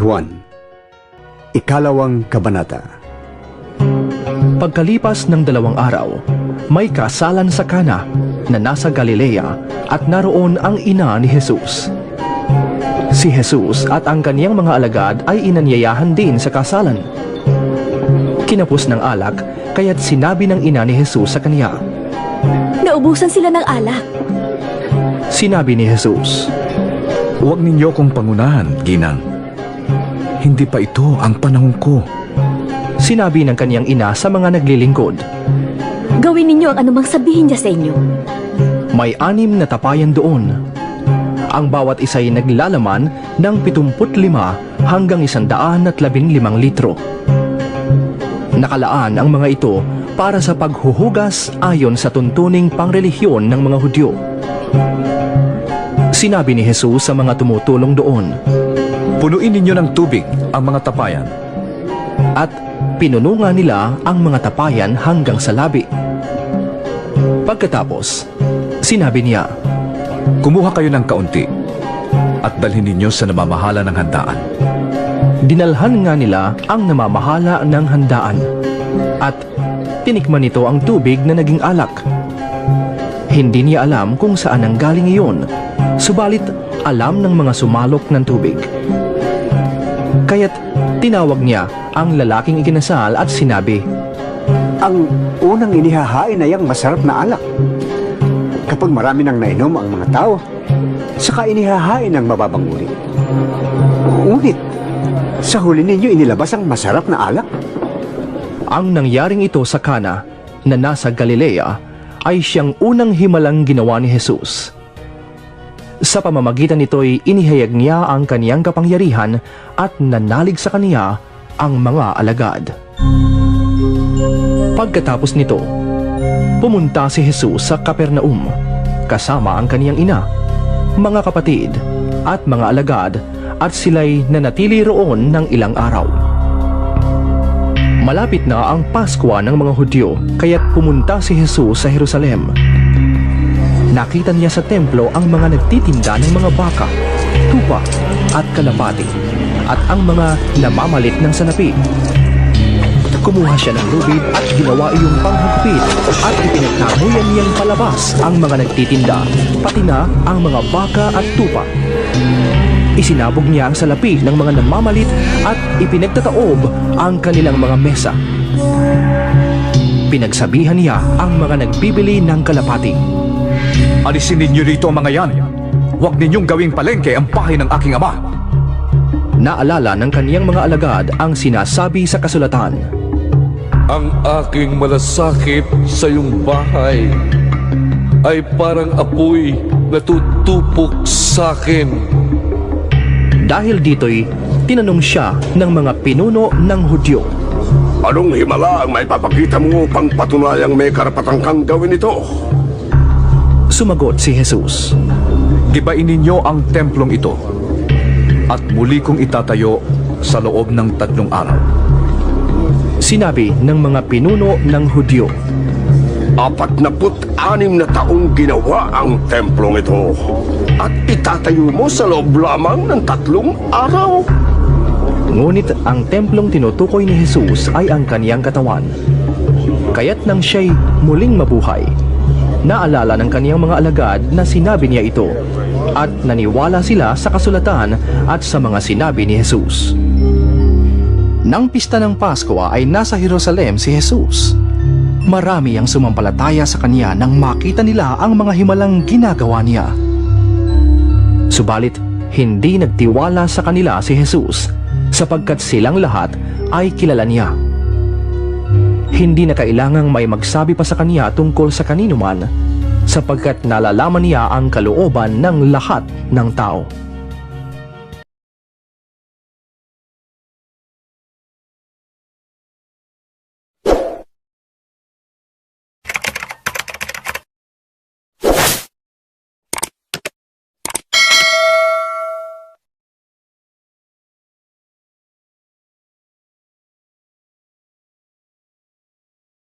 Juan Ikalawang Kabanata Pagkalipas ng dalawang araw, may kasalan sa Kana na nasa Galilea at naroon ang ina ni Jesus. Si Jesus at ang kaniyang mga alagad ay inanyayahan din sa kasalan. Kinapos ng alak, kaya't sinabi ng ina ni Jesus sa kaniya. Naubusan sila ng alak. Sinabi ni Jesus, Huwag ninyo kong pangunahan, Ginang. Hindi pa ito ang panahon ko. Sinabi ng kaniyang ina sa mga naglilingkod, Gawin ninyo ang anumang sabihin niya sa inyo. May anim na tapayan doon. Ang bawat isa'y naglalaman ng 75 hanggang 115 litro. Nakalaan ang mga ito para sa paghuhugas ayon sa tuntuning pangrelihiyon ng mga Hudyo. Sinabi ni Jesus sa mga tumutulong doon Punuin ninyo ng tubig ang mga tapayan. at pinununga nila ang mga tapayan hanggang sa labi. Pagkatapos, sinabi niya, Kumuha kayo ng kaunti at dalhin ninyo sa namamahala ng handaan. Dinalhan nga nila ang namamahala ng handaan at tinikman nito ang tubig na naging alak. Hindi niya alam kung saan ang galing iyon, subalit alam ng mga sumalok ng tubig. Kaya't tinawag niya ang lalaking ikinasal at sinabi, Ang unang inihahain ay ang masarap na alak. Kapag marami nang nainom ang mga tao, saka inihahain ang mababang uri. Ngunit, sa huli ninyo inilabas ang masarap na alak. Ang nangyaring ito sa Kana na nasa Galilea ay siyang unang himalang ginawa ni Jesus. Sa pamamagitan nito'y inihayag niya ang kaniyang kapangyarihan at nanalig sa kaniya ang mga alagad. Pagkatapos nito, pumunta si Jesus sa Kapernaum kasama ang kaniyang ina, mga kapatid at mga alagad at sila'y nanatili roon ng ilang araw. Malapit na ang Paskwa ng mga Hudyo, kaya't pumunta si Jesus sa Jerusalem. Nakita niya sa templo ang mga nagtitinda ng mga baka, tupa at kalapati, at ang mga namamalit ng sanapi. Kumuha siya ng lubid at ginawa iyong panghagupit at ipinagtamuyan niyang palabas ang mga nagtitinda, pati na ang mga baka at tupa. Isinabog niya ang salapi ng mga namamalit at ipinagtataob ang kanilang mga mesa. Pinagsabihan niya ang mga nagbibili ng kalapati. Alisin ninyo rito ang mga yan. Huwag ninyong gawing palengke ang bahay ng aking ama. Naalala ng kaniyang mga alagad ang sinasabi sa kasulatan. Ang aking malasakit sa iyong bahay ay parang apoy na tutupok sa akin. Dahil dito'y tinanong siya ng mga pinuno ng Hudyo. Anong himala ang may papakita mo upang patunayang may karapatan kang gawin ito? Sumagot si Jesus. Gibain ninyo ang templong ito at muli kong itatayo sa loob ng tatlong araw. Sinabi ng mga pinuno ng Hudyo. Apat na put anim na taong ginawa ang templong ito. At itatayo mo sa loob lamang ng tatlong araw. Ngunit ang templong tinutukoy ni Jesus ay ang kaniyang katawan. Kaya't nang siya'y muling mabuhay, naalala ng kaniyang mga alagad na sinabi niya ito at naniwala sila sa kasulatan at sa mga sinabi ni Jesus. Nang pista ng Pasko ay nasa Jerusalem si Jesus. Marami ang sumampalataya sa kanya nang makita nila ang mga himalang ginagawa niya. Subalit, hindi nagtiwala sa kanila si Jesus sapagkat silang lahat ay kilala niya. Hindi na kailangang may magsabi pa sa kanya tungkol sa kanino man sapagkat nalalaman niya ang kalooban ng lahat ng tao.